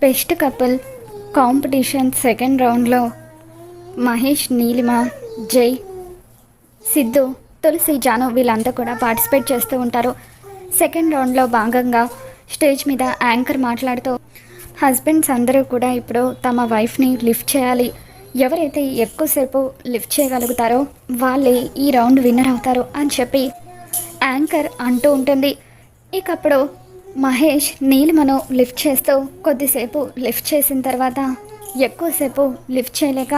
Best couple competition second రౌండ్లో మహేష్ నీలిమ జై సిద్ధు తులసి జాను వీళ్ళంతా కూడా పార్టిసిపేట్ చేస్తూ ఉంటారు. సెకండ్ రౌండ్లో భాగంగా స్టేజ్ మీద యాంకర్ మాట్లాడుతూ హస్బెండ్స్ అందరూ కూడా ఇప్పుడు తమ వైఫ్ని లిఫ్ట్ చేయాలి. ఎవరైతే ఎక్కువసేపు లిఫ్ట్ చేయగలుగుతారో వాళ్ళే ఈ రౌండ్ విన్నర్ అవుతారు అని చెప్పి యాంకర్ అంటూ ఉంటుంది. ఇకప్పుడు మహేష్ నీలిమను లిఫ్ట్ చేస్తూ కొద్దిసేపు లిఫ్ట్ చేసిన తర్వాత ఎక్కువసేపు లిఫ్ట్ చేయలేక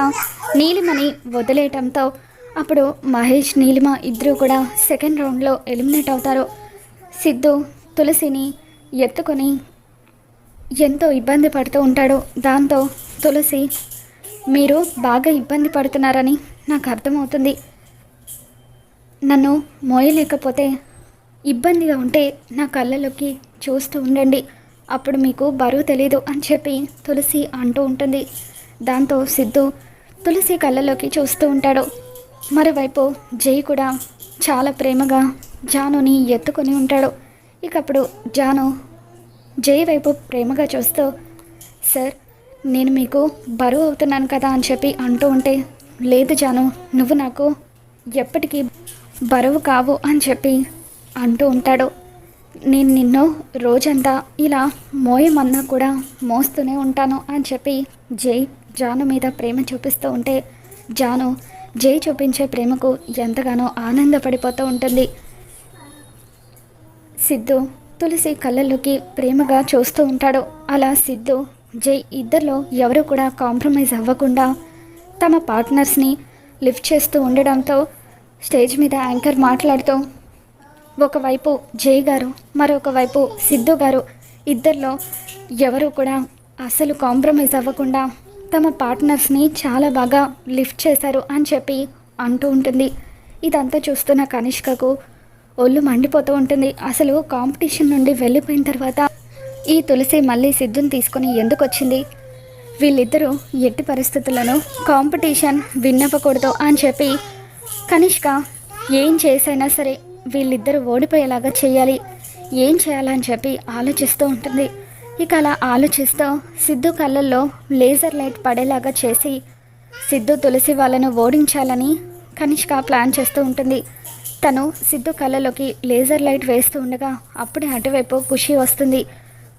నీలిమని వదిలేయటంతో అప్పుడు మహేష్ నీలిమ ఇద్దరు కూడా సెకండ్ రౌండ్లో ఎలిమినేట్ అవుతారు. సిద్ధు తులసిని ఎత్తుకొని ఎంతో ఇబ్బంది పడుతూ ఉంటాడు. దాంతో తులసి మీరు బాగా ఇబ్బంది పడుతున్నారని నాకు అర్థమవుతుంది. నన్ను మోయలేకపోతే ఇబ్బందిగా ఉంటే నా కళ్ళలోకి చూస్తూ ఉండండి. అప్పుడు మీకు బరువు తెలీదు అని చెప్పి తులసి అంటూ ఉంటుంది. దాంతో సిద్ధు తులసి కళ్ళలోకి చూస్తూ ఉంటాడు. మరోవైపు జై కూడా చాలా ప్రేమగా జానుని ఎత్తుకొని ఉంటాడు. ఇకప్పుడు జాను జై వైపు ప్రేమగా చూస్తూ సార్ నేను మీకు బరువు అవుతున్నాను కదా అని చెప్పి అంటూ ఉంటే లేదు జాను నువ్వు నాకు ఎప్పటికీ బరువు కావు అని చెప్పి అంటూ ఉంటాడు. నేను నిన్ను రోజంతా ఇలా మోయమన్నా కూడా మోస్తూనే ఉంటాను అని చెప్పి జై జాను మీద ప్రేమ చూపిస్తూ ఉంటే జాను జై చూపించే ప్రేమకు ఎంతగానో ఆనందపడిపోతూ ఉంటుంది. సిద్ధు తులసి కళ్ళల్లోకి ప్రేమగా చూస్తూ ఉంటాడు. అలా సిద్ధు జై ఇద్దరిలో ఎవరు కూడా కాంప్రమైజ్ అవ్వకుండా తమ పార్ట్నర్స్ని లిఫ్ట్ చేస్తూ ఉండడంతో స్టేజ్ మీద యాంకర్ మాట్లాడుతూ ఒకవైపు జై గారు మరొక వైపు సిద్ధు గారు. ఇద్దరిలో ఎవరు కూడా అసలు కాంప్రమైజ్ అవ్వకుండా తమ పార్ట్నర్స్ని చాలా బాగా లిఫ్ట్ చేశారు అని చెప్పి అంటూ ఉంటుంది. ఇదంతా చూస్తున్న కనిష్కకు ఒళ్ళు మండిపోతూ ఉంటుంది. అసలు కాంపిటీషన్ నుండి వెళ్ళిపోయిన తర్వాత ఈ తులసి మళ్ళీ సిద్ధుని తీసుకొని ఎందుకు వచ్చింది? వీళ్ళిద్దరూ ఎట్టి పరిస్థితులను కాంపిటీషన్ విన్నవ్వకూడదు అని చెప్పి కనిష్క ఏం చేసైనా సరే వీళ్ళిద్దరూ ఓడిపోయేలాగా చేయాలి. ఏం చేయాలని చెప్పి ఆలోచిస్తూ ఉంటుంది. ఇక అలా ఆలోచిస్తూ సిద్ధు కళ్ళల్లో లేజర్ లైట్ పడేలాగా చేసి సిద్ధు తులసి వాళ్ళను ఓడించాలని కనిష్క ప్లాన్ చేస్తూ ఉంటుంది. తను సిద్ధు కళ్ళలోకి లేజర్ లైట్ వేస్తూ ఉండగా అప్పుడే అటువైపు ఖుషి వస్తుంది.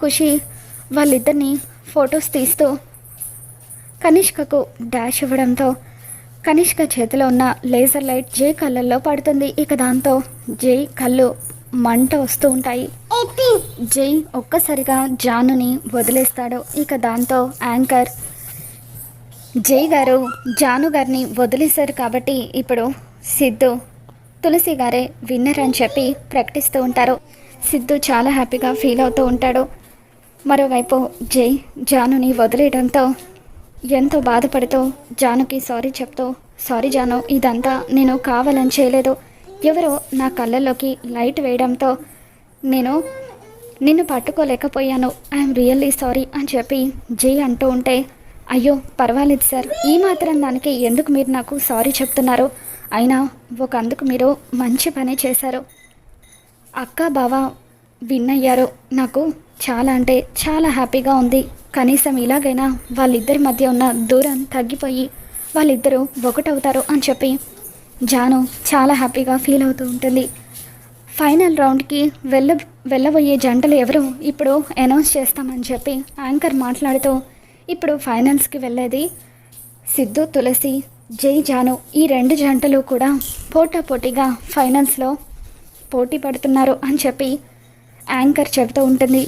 ఖుషి వాళ్ళిద్దరిని ఫొటోస్ తీస్తూ కనిష్కకు డాష్ ఇవ్వడంతో కనిష్క చేతిలో ఉన్న లేజర్ లైట్ జై కళ్ళల్లో పడుతుంది. ఇక దాంతో జై కళ్ళు మంట వస్తూ ఉంటాయి. జై ఒక్కసారిగా జానుని వదిలేస్తాడు. ఇక దాంతో యాంకర్ జై గారు జాను గారిని వదిలేశారు కాబట్టి ఇప్పుడు సిద్ధు తులసి గారే విన్నర్ అని చెప్పి ప్రకటిస్తూ ఉంటారు. సిద్ధు చాలా హ్యాపీగా ఫీల్ అవుతూ ఉంటాడు. మరోవైపు జై జానుని వదిలేయడంతో ఎంతో బాధపడుతూ జానుకి సారీ చెప్తూ సారీ జాను ఇదంతా నేను కావాలని చేయలేదు. ఎవరో నా కళ్ళల్లోకి లైట్ వేయడంతో నేను నిన్ను పట్టుకోలేకపోయాను. ఐఎమ్ రియల్లీ సారీ అని చెప్పి జై అంటూ ఉంటే అయ్యో పర్వాలేదు సార్. ఈ మాత్రం దానికి ఎందుకు మీరు నాకు సారీ చెప్తున్నారు? అయినా ఒక అందుకు మీరు మంచి పని చేశారు. అక్క బావ విన్ అయ్యారు నాకు చాలా అంటే చాలా హ్యాపీగా ఉంది. కనీసం ఇలాగైనా వాళ్ళిద్దరి మధ్య ఉన్న దూరం తగ్గిపోయి వాళ్ళిద్దరూ ఒకటవుతారు అని చెప్పి జాను చాలా హ్యాపీగా ఫీల్ అవుతూ ఉంటుంది. ఫైనల్ రౌండ్కి వెళ్ళ వెళ్ళబోయే జంటలు ఎవరు ఇప్పుడు అనౌన్స్ చేస్తామని చెప్పి యాంకర్ మాట్లాడుతూ ఇప్పుడు ఫైనల్స్కి వెళ్ళేది సిద్ధు తులసి జై జాను ఈ రెండు జంటలు కూడా పోటాపోటీగా ఫైనల్స్లో పోటీ పడుతున్నారు అని చెప్పి యాంకర్ చెబుతూ ఉంటుంది.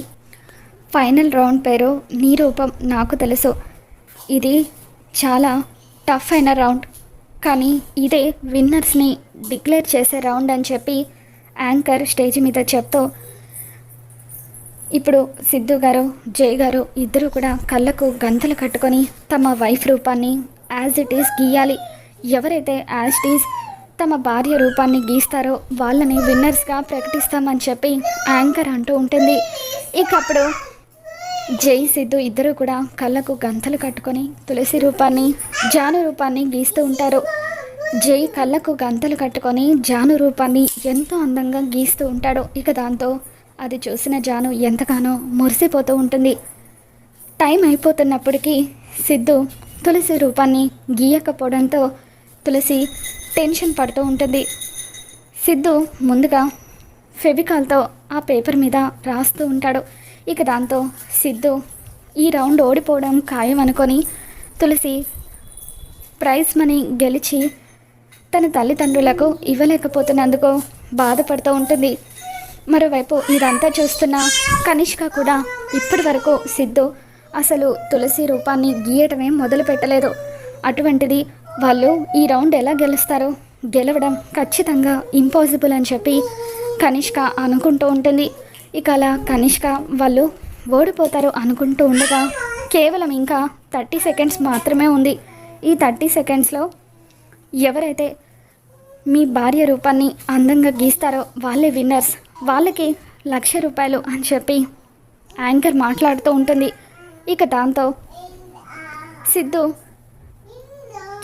ఫైనల్ రౌండ్ పేరు నీ రూపం నాకు తెలుసు. ఇది చాలా టఫ్ అయిన రౌండ్. కానీ ఇదే విన్నర్స్ని డిక్లేర్ చేసే రౌండ్ అని చెప్పి యాంకర్ స్టేజ్ మీద చెప్తూ ఇప్పుడు సిద్ధు గారు జయ్ గారు ఇద్దరు కూడా కళ్ళకు గంతలు కట్టుకొని తమ వైఫ్ రూపాన్ని యాజ్ ఇట్ ఈస్ గీయాలి. ఎవరైతే యాజ్ ఇట్ ఈస్ తమ భార్య రూపాన్ని గీస్తారో వాళ్ళని విన్నర్స్గా ప్రకటిస్తామని చెప్పి యాంకర్ అంటూ ఉంటుంది. ఇకప్పుడు జై సిద్ధు ఇద్దరు కూడా కళ్ళకు గంతలు కట్టుకొని తులసి రూపాన్ని జాను రూపాన్ని గీస్తూ ఉంటారు. జై కళ్ళకు గంతలు కట్టుకొని జాను రూపాన్ని ఎంతో అందంగా గీస్తూ ఉంటాడు. ఇక దాంతో అది చూసిన జాను ఎంతగానో మురిసిపోతూ ఉంటుంది. టైం అయిపోతున్నప్పటికీ సిద్ధు తులసి రూపాన్ని గీయకపోవడంతో తులసి టెన్షన్ పడుతూ ఉంటుంది. సిద్ధు ముందుగా ఫెవికాల్తో ఆ పేపర్ మీద రాస్తూ ఉంటాడు. ఇక దాంతో సిద్ధు ఈ రౌండ్ ఓడిపోవడం ఖాయం అనుకొని తులసి ప్రైజ్ మనీ గెలిచి తన తల్లిదండ్రులకు ఇవ్వలేకపోతున్నందుకు బాధపడుతూ ఉంటుంది. మరోవైపు ఇదంతా చూస్తున్న కనిష్క కూడా ఇప్పటి వరకు సిద్ధు అసలు తులసి రూపాన్ని గీయటమే మొదలు పెట్టలేదు. అటువంటిది వాళ్ళు ఈ రౌండ్ ఎలా గెలుస్తారు? గెలవడం ఖచ్చితంగా ఇంపాసిబుల్ అని చెప్పి కనిష్క అనుకుంటూ ఉంటుంది. ఇక అలా కనిష్క వాళ్ళు ఓడిపోతారు అనుకుంటూ ఉండగా కేవలం ఇంకా థర్టీ సెకండ్స్ మాత్రమే ఉంది. ఈ థర్టీ సెకండ్స్లో ఎవరైతే మీ భార్య రూపాన్ని అందంగా గీస్తారో వాళ్ళే విన్నర్స్. వాళ్ళకి లక్ష రూపాయలు అని చెప్పి యాంకర్ మాట్లాడుతూ ఉంటుంది. ఇక దాంతో సిద్ధు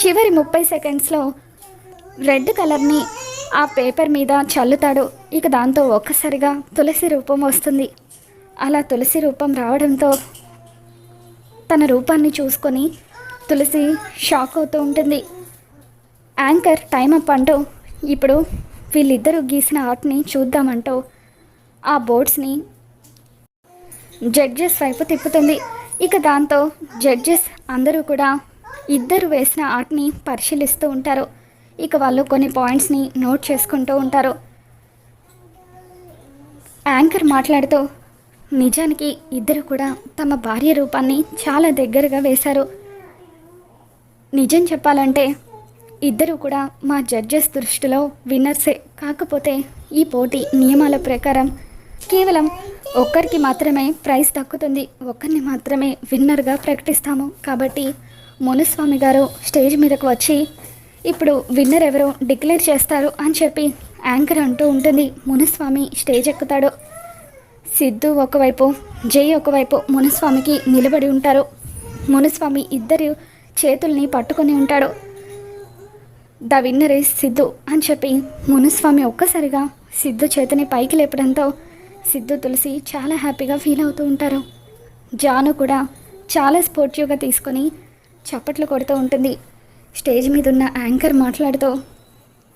చివరి ముప్పై సెకండ్స్లో రెడ్ కలర్ని ఆ పేపర్ మీద చల్లుతాడు. ఇక దాంతో ఒక్కసారిగా తులసి రూపం వస్తుంది. అలా తులసి రూపం రావడంతో తన రూపాన్ని చూసుకొని తులసి షాక్ అవుతూ ఉంటుంది. యాంకర్ టైం అప్ అంటూ ఇప్పుడు వీళ్ళిద్దరూ గీసిన ఆర్ట్ని చూద్దామంటూ ఆ బోర్డ్స్ని జడ్జెస్ వైపు తిప్పుతుంది. ఇక దాంతో జడ్జెస్ అందరూ కూడా ఇద్దరు వేసిన ఆర్ట్ని పరిశీలిస్తూ ఉంటారు. ఇక వాళ్ళు కొన్ని పాయింట్స్ని నోట్ చేసుకుంటూ ఉంటారు. యాంకర్ మాట్లాడుతూ నిజానికి ఇద్దరు కూడా తమ భార్య రూపాన్ని చాలా దగ్గరగా వేశారు. నిజం చెప్పాలంటే ఇద్దరు కూడా మా జడ్జెస్ దృష్టిలో విన్నర్సే కాకపోతే ఈ పోటీ నియమాల ప్రకారం కేవలం ఒక్కరికి మాత్రమే ప్రైజ్ దక్కుతుంది. ఒక్కరిని మాత్రమే విన్నర్గా ప్రకటిస్తాము. కాబట్టి మునుస్వామి గారు స్టేజ్ మీదకు వచ్చి ఇప్పుడు విన్నర్ ఎవరో డిక్లేర్ చేస్తారు అని చెప్పి యాంకర్ అంటూ ఉంటుంది. మునుస్వామి స్టేజ్ ఎక్కుతాడు. సిద్ధు ఒకవైపు జై ఒకవైపు మునుస్వామికి నిలబడి ఉంటారు. మునుస్వామి ఇద్దరు చేతుల్ని పట్టుకొని ఉంటాడు. ద విన్నర్ ఇస్ సిద్ధు అని చెప్పి మునుస్వామి ఒక్కసారిగా సిద్ధు చేతిని పైకి లేపడంతో సిద్ధు తులసి చాలా హ్యాపీగా ఫీల్ అవుతూ ఉంటారు. జాను కూడా చాలా స్పోర్టివ్గా తీసుకొని చప్పట్లు కొడుతూ ఉంటుంది. స్టేజ్ మీద ఉన్న యాంకర్ మాట్లాడుతూ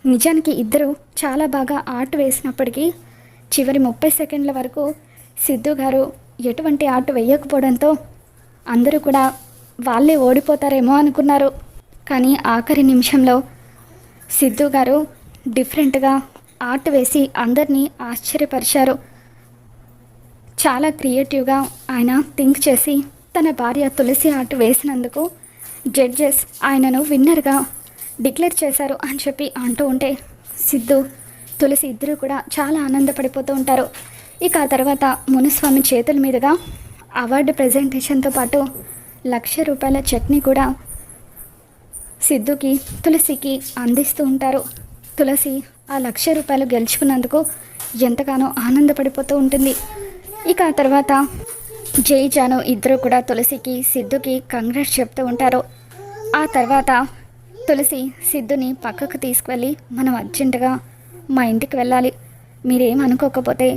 నిజానికి ఇద్దరు చాలా బాగా ఆర్ట్ వేసినప్పటికీ చివరి ముప్పై సెకండ్ల వరకు సిద్ధు గారు ఎటువంటి ఆర్ట్ వేయకపోవడంతో అందరూ కూడా వాళ్ళే ఓడిపోతారేమో అనుకున్నారు. కానీ ఆఖరి నిమిషంలో సిద్ధు గారు డిఫరెంట్గా ఆర్ట్ వేసి అందరినీ ఆశ్చర్యపరిచారు. చాలా క్రియేటివ్గా ఆయన థింక్ చేసి తన భార్య తులసి ఆర్ట్ వేసినందుకు జడ్జెస్ ఆయనను విన్నర్గా డిక్లేర్ చేశారు అని చెప్పి అంటూ ఉంటే సిద్ధు తులసి ఇద్దరు కూడా చాలా ఆనందపడిపోతూ ఉంటారు. ఇక ఆ తర్వాత మునుస్వామి చేతుల మీదుగా అవార్డు ప్రజెంటేషన్తో పాటు లక్ష రూపాయల చెక్ని కూడా సిద్ధుకి తులసికి అందిస్తూ ఉంటారు. తులసి ఆ లక్ష రూపాయలు గెలుచుకున్నందుకు ఎంతగానో ఆనందపడిపోతూ ఉంటుంది. ఇక ఆ తర్వాత జై జాను ఇద్దరు కూడా తులసికి సిద్ధుకి కంగ్రెస్ చెప్తూ ఉంటారు. ఆ తర్వాత తులసి సిద్ధుని పక్కకు తీసుకువెళ్ళి మనం అర్జెంటుగా మా ఇంటికి వెళ్ళాలి. మీరేం అనుకోకపోతే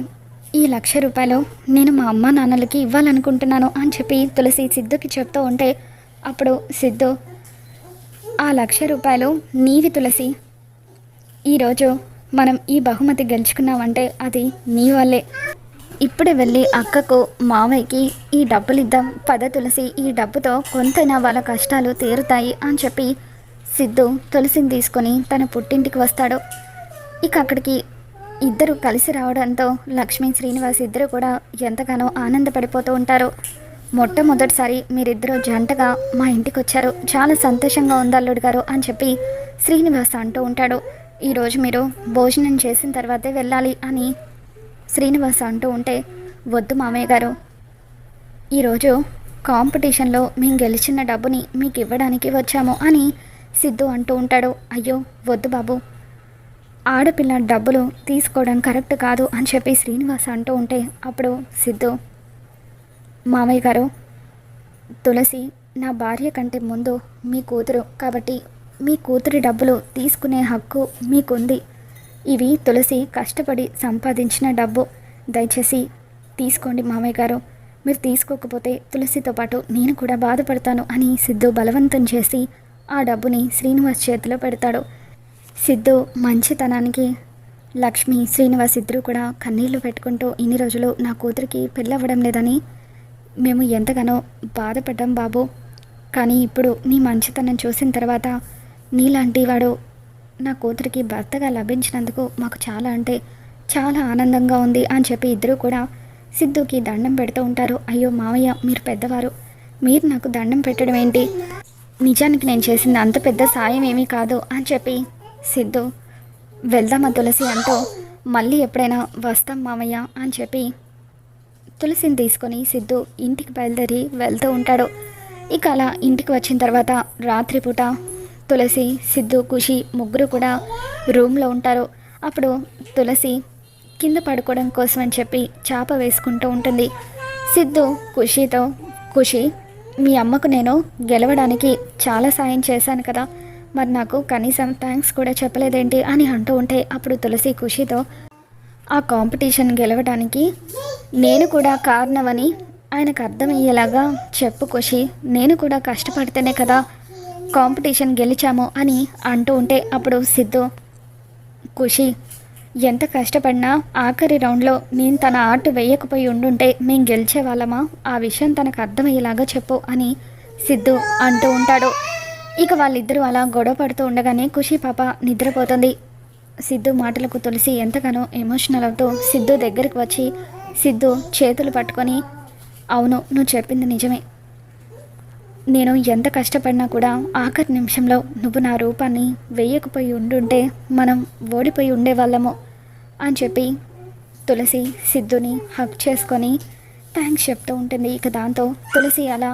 ఈ లక్ష రూపాయలు నేను మా అమ్మ నాన్నలకి ఇవ్వాలనుకుంటున్నాను అని చెప్పి తులసి సిద్ధుకి చెప్తూ ఉంటే అప్పుడు సిద్ధు ఆ లక్ష రూపాయలు నీవి తులసి. ఈరోజు మనం ఈ బహుమతి గెలుచుకున్నామంటే అది నీ వల్లే. ఇప్పుడే వెళ్ళి అక్కకు మావయ్యకి ఈ డబ్బులు ఇద్దాం పద తులసి ఈ డబ్బుతో కొంతైనా వాళ్ళ కష్టాలు తీరుతాయి అని చెప్పి సిద్ధు తులసిని తీసుకొని తన పుట్టింటికి వస్తాడు. ఇక అక్కడికి ఇద్దరు కలిసి రావడంతో లక్ష్మీ శ్రీనివాస్ ఇద్దరు కూడా ఎంతగానో ఆనందపడిపోతూ ఉంటారు. మొట్టమొదటిసారి మీరిద్దరూ జంటగా మా ఇంటికి వచ్చారు చాలా సంతోషంగా ఉంది అల్లుడు గారు అని చెప్పి శ్రీనివాస్ అంటూ ఉంటాడు. ఈరోజు మీరు భోజనం చేసిన తర్వాతే వెళ్ళాలి అని శ్రీనివాస్ అంటూ ఉంటే వద్దు మామయ్య గారు. ఈరోజు కాంపిటీషన్లో మేము గెలిచిన డబ్బుని మీకు ఇవ్వడానికి వచ్చాము అని సిద్ధు అంటూ ఉంటాడు. అయ్యో వద్దు బాబు. ఆడపిల్ల డబ్బులు తీసుకోవడం కరెక్ట్ కాదు అని చెప్పి శ్రీనివాస్ అంటూ ఉంటే అప్పుడు సిద్ధు మామయ్య గారు తులసి నా భార్య కంటే ముందు మీ కూతురు కాబట్టి మీ కూతురి డబ్బులు తీసుకునే హక్కు మీకుంది. ఇవి తులసి కష్టపడి సంపాదించిన డబ్బు. దయచేసి తీసుకోండి మామయ్య గారు. మీరు తీసుకోకపోతే తులసితో పాటు నేను కూడా బాధపడతాను అని సిద్ధు బలవంతం చేసి ఆ డబ్బుని శ్రీనివాస్ చేతిలో పెడతాడు. సిద్ధు మంచితనానికి లక్ష్మి శ్రీనివాస్ ఇద్దరూ కూడా కన్నీళ్ళు పెట్టుకుంటూ ఇన్ని రోజులు నా కూతురికి పెళ్ళవ్వడం లేదని మేము ఎంతగానో బాధపడ్డాం బాబు. కానీ ఇప్పుడు నీ మంచితనం చూసిన తర్వాత నీలాంటి వాడు నా కూతురికి భర్తగా లభించినందుకు మాకు చాలా అంటే చాలా ఆనందంగా ఉంది అని చెప్పి ఇద్దరు కూడా సిద్ధుకి దండం పెడుతూ ఉంటారు. అయ్యో మావయ్య మీరు పెద్దవారు. మీరు నాకు దండం పెట్టడం ఏంటి? నిజానికి నేను చేసింది అంత పెద్ద సాయం ఏమీ కాదు అని చెప్పి సిద్ధు వెళ్దామా తులసి అంటూ మళ్ళీ ఎప్పుడైనా వస్తాం మామయ్య అని చెప్పి తులసిని తీసుకొని సిద్ధు ఇంటికి బయలుదేరి వెళ్తూ ఉంటాడు. ఇక అలా ఇంటికి వచ్చిన తర్వాత రాత్రిపూట తులసి సిద్ధు ఖుషి ముగ్గురు కూడా రూమ్లో ఉంటారు. అప్పుడు తులసి కింద పడుకోవడం కోసం అని చెప్పి చాప వేసుకుంటూ ఉంటుంది. సిద్ధు ఖుషితో ఖుషి మీ అమ్మకు నేను గెలవడానికి చాలా సాయం చేశాను కదా. మరి నాకు కనీసం థ్యాంక్స్ కూడా చెప్పలేదేంటి? అని అంటూ ఉంటే అప్పుడు తులసి ఖుషితో ఆ కాంపిటీషన్ గెలవడానికి నేను కూడా కారణమని ఆయనకు అర్థమయ్యేలాగా చెప్పు ఖుషి. నేను కూడా కష్టపడితేనే కదా కాంపిటీషన్ గెలిచాము అని అంటూ ఉంటే అప్పుడు సిద్ధు ఖుషి ఎంత కష్టపడినా ఆఖరి రౌండ్లో నేను తన ఆర్ట్ వేయకపోయి ఉండుంటే మేము గెలిచే వాళ్ళమా ఆ విషయం తనకు అర్థమయ్యేలాగా చెప్పు అని సిద్ధు అంటూ ఉంటాడు. ఇక వాళ్ళిద్దరూ అలా గొడవ పడుతూ ఉండగానే ఖుషి పాప నిద్రపోతుంది. సిద్ధు మాటలకు తులసి ఎంతగానో ఎమోషనల్ అవుతూ సిద్ధు దగ్గరికి వచ్చి సిద్ధు చేతులు పట్టుకొని అవును నువ్వు చెప్పింది నిజమే. నేను ఎంత కష్టపడినా కూడా ఆఖరి నిమిషంలో నువ్వు నా రూపాన్ని వేయకపోయి ఉండుంటే మనం ఓడిపోయి ఉండేవాళ్ళము అని చెప్పి తులసి సిద్ధుని హక్ చేసుకొని థ్యాంక్స్ చెప్తూ ఉంటుంది. ఇక దాంతో తులసి అలా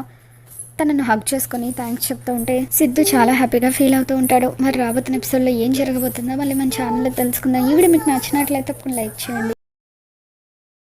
తనను హక్ చేసుకొని థ్యాంక్స్ చెప్తూ ఉంటే సిద్ధు చాలా హ్యాపీగా ఫీల్ అవుతూ ఉంటాడు. మరి రాబోతున్న ఎపిసోడ్లో ఏం జరగబోతుందో మళ్ళీ మన ఛానల్లో తెలుసుకుందాం. ఈ వీడియో మీకు నచ్చినట్లయితే లైక్ చేయండి.